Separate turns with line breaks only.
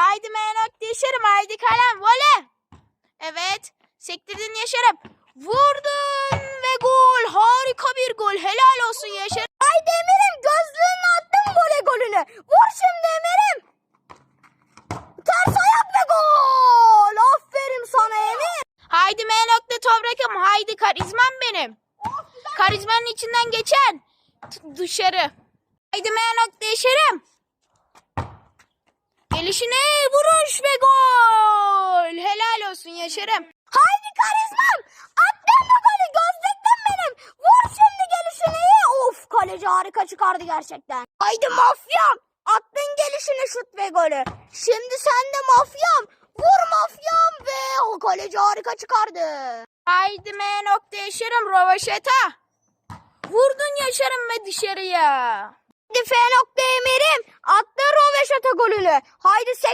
Haydi Menok Yaşar'ım haydi kalem vole. Evet sektirdin Yaşar'ım. Vurdun ve gol. Harika bir gol. Helal olsun Yaşar.
Haydi Emir'im gözlüğünü attın vole golünü. Vur şimdi Emir'im. Ters ayak ve gol. Aferin sana Emir.
Haydi de toprakım. Haydi karizmam benim. Karizmanın içinden geçen dışarı. Haydi de Yaşar'ım. Gelişine vuruş ve gol. Helal olsun Yaşar'ım.
Haydi karizmam. Attın mı golü gözlükten benim. Vur şimdi gelişini. Of kaleci harika çıkardı gerçekten. Haydi mafyam. Attın gelişine şut ve golü. Şimdi sen de mafyam. Vur mafyam ve o kaleci harika çıkardı.
Haydi Menok de Yaşar'ım. Rovaşeta. Vurdun Yaşar'ım ve dışarıya.
Haydi F nokta Emir'im. Attın golünü. Haydi sek